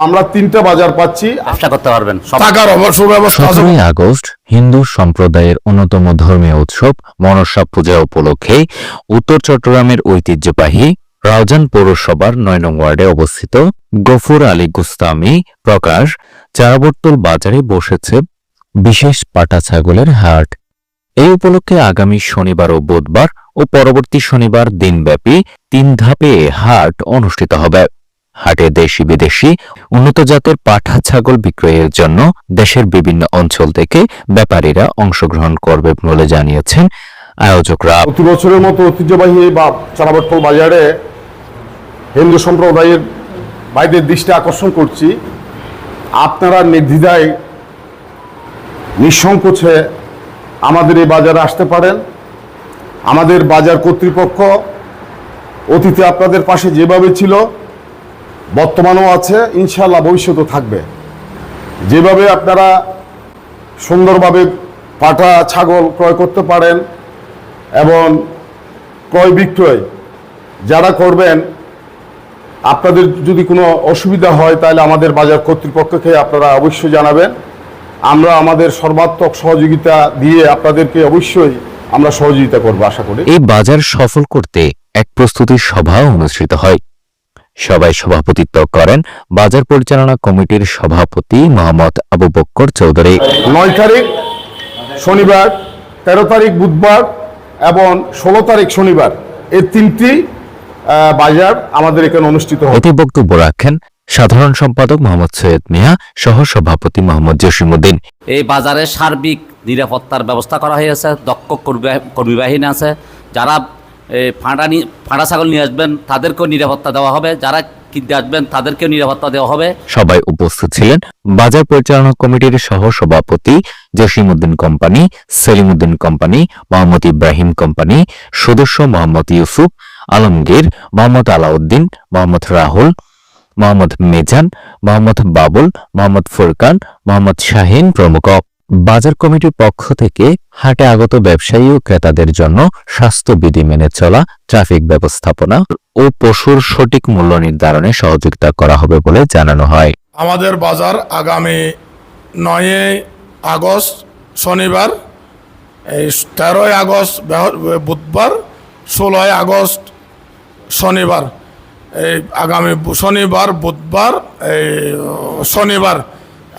আমরা তিনটা বাজার পাচ্ছি। ব্যবসা করতে পারবেন টাকার সতেরোই আগস্ট হিন্দু সম্প্রদায়ের অন্যতম ধর্মীয় উৎসব মনসা পূজা উপলক্ষে উত্তর চট্টগ্রামের ঐতিহ্যবাহী রাউজান পৌরসভার নয় নং ওয়ার্ডে অবস্থিত গফুর আলী গুস্তামি প্রকাশ চারাবর্তল বাজারে বসেছে বিশেষ পাটা ছাগলের হাট। এই উপলক্ষে আগামী শনিবার ও বুধবার ও পরবর্তী শনিবার দিনব্যাপী তিন ধাপে হাট অনুষ্ঠিত হবে। হাটে দেশি বিদেশি উন্নত জাতের পাঠা ছাগল বিক্রয়ের জন্য দেশের বিভিন্ন অঞ্চল থেকে ব্যাপারীরা অংশগ্রহণ করবে বলে জানিয়েছেন আয়োজকরা। প্রতি বছরের মতো ঐতিহ্যবাহী বা চারাবট্টল বাজারে হিন্দু সম্প্রদায়ের ভাইদের দৃষ্টি আকর্ষণ করছি। আপনারা নির্দ্বিধায় নিঃসংকোচে আমাদের এই বাজারে আসতে পারেন। আমাদের বাজার কর্তৃপক্ষ অতীতে আপনাদের পাশে যেভাবে ছিল বর্তমানেও আছে ইনশাল্লাহ ভবিষ্যতেও থাকবে। যেভাবে আপনারা সুন্দরভাবে পাটা ছাগল ক্রয় করতে পারেন এবং ক্রয় বিক্রয় যারা করবেন, আপনাদের যদি কোনো অসুবিধা হয়, তাহলে আমাদের বাজার কর্তৃপক্ষকে আপনারা অবশ্যই জানাবেন। আমরা আমাদের সর্বাত্মক সহযোগিতা দিয়ে আপনাদেরকে অবশ্যই আমরা সহযোগিতা করব, আশা করি। এই বাজার সফল করতে এক প্রস্তুতি সভা অনুষ্ঠিত হয়। সবাই সভাপতিত্ব করেন বাজার পরিচালনা কমিটির সভাপতি মোহাম্মদ আবু বক্কর চৌধুরী। নয় তারিখ শনিবার তেরো তারিখ বুধবার এবং ষোলো তারিখ শনিবার এই তিনটি আহ, বাজার আমাদের এখানে অনুষ্ঠিত হবে। এতে বক্তব্য রাখেন সাধারণ সম্পাদক মোহাম্মদ সৈয়দ মিয়া সহ সভাপতি মোহাম্মদ জসিমুদ্দিন এই বাজারে সার্বিক নিরাপত্তার ব্যবস্থা করা হয়েছে দক্ষ কর্মী- বাহিনী আছে। যারা ফাঁড়া ফাঁড়া ছাগল নিয়ে আসবেন, তাদেরকেও নিরাপত্তা দেওয়া হবে। যারা কিনতে আসবেন, তাদেরকেও নিরাপত্তা দেওয়া হবে। সবাই উপস্থিত ছিলেন বাজার পরিচালনা কমিটির সহ সভাপতি Jasimuddin company, Selimuddin company, Mohammad Ibrahim company, সদস্য মোহাম্মদ ইউসুফ, আলমগীর, মোহাম্মদ আলাউদ্দিন, মোহাম্মদ রাহুল, মোহাম্মদ মেজান, মোহাম্মদ বাবুল, মোহাম্মদ ফুরকান, মোহাম্মদ শাহিন প্রমুখ। বাজার কমিটির পক্ষ থেকে হাটে আগত ব্যবসায়ী ও ক্রেতাদের জন্য স্বাস্থ্যবিধি মেনে চলা ট্রাফিক ব্যবস্থাপনা ও পশুর সঠিক মূল্য নির্ধারণে সহযোগিতা করা হবে বলে জানানো হয়। আমাদের বাজার আগামী নয়ই আগস্ট শনিবার, এই তেরোই আগস্ট বুধবার, ষোলোই আগস্ট শনিবার, এই আগামী শনিবার, বুধবার, এই শনিবার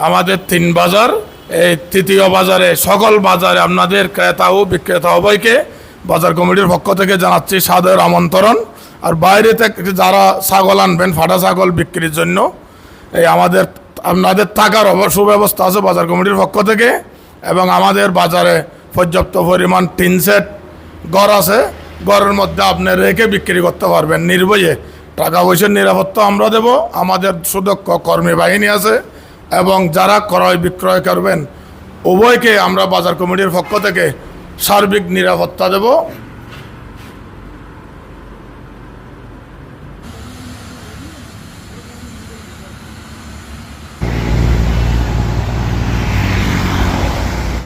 আমাদের তিন বাজার এই তৃতীয় বাজারে, সকল বাজারে আপনাদের ক্রেতা ও বিক্রেতা উভয়কে বাজার কমিটির পক্ষ থেকে জানাচ্ছি সাদর আমন্ত্রণ। আর বাইরে থেকে যারা ছাগল আনবেন, ফাটা ছাগল বিক্রির জন্য, এই আমাদের, আপনাদের থাকার সুব্যবস্থা আছে বাজার কমিটির পক্ষ থেকে। এবং আমাদের বাজারে পর্যাপ্ত পরিমাণ টিন সেট, ঘর আছে, ঘরের মধ্যে আপনি রেখে বিক্রি করতে পারবেন। নির্ভয়ে টাকা পয়সার নিরাপত্তা আমরা দেব। আমাদের সুদক্ষ কর্মী বাহিনী আছে। এবং যারা ক্রয় বিক্রয় করবেন উভয়কে আমরা বাজার কমিটির পক্ষ থেকে সার্বিক নিরাপত্তা দেব।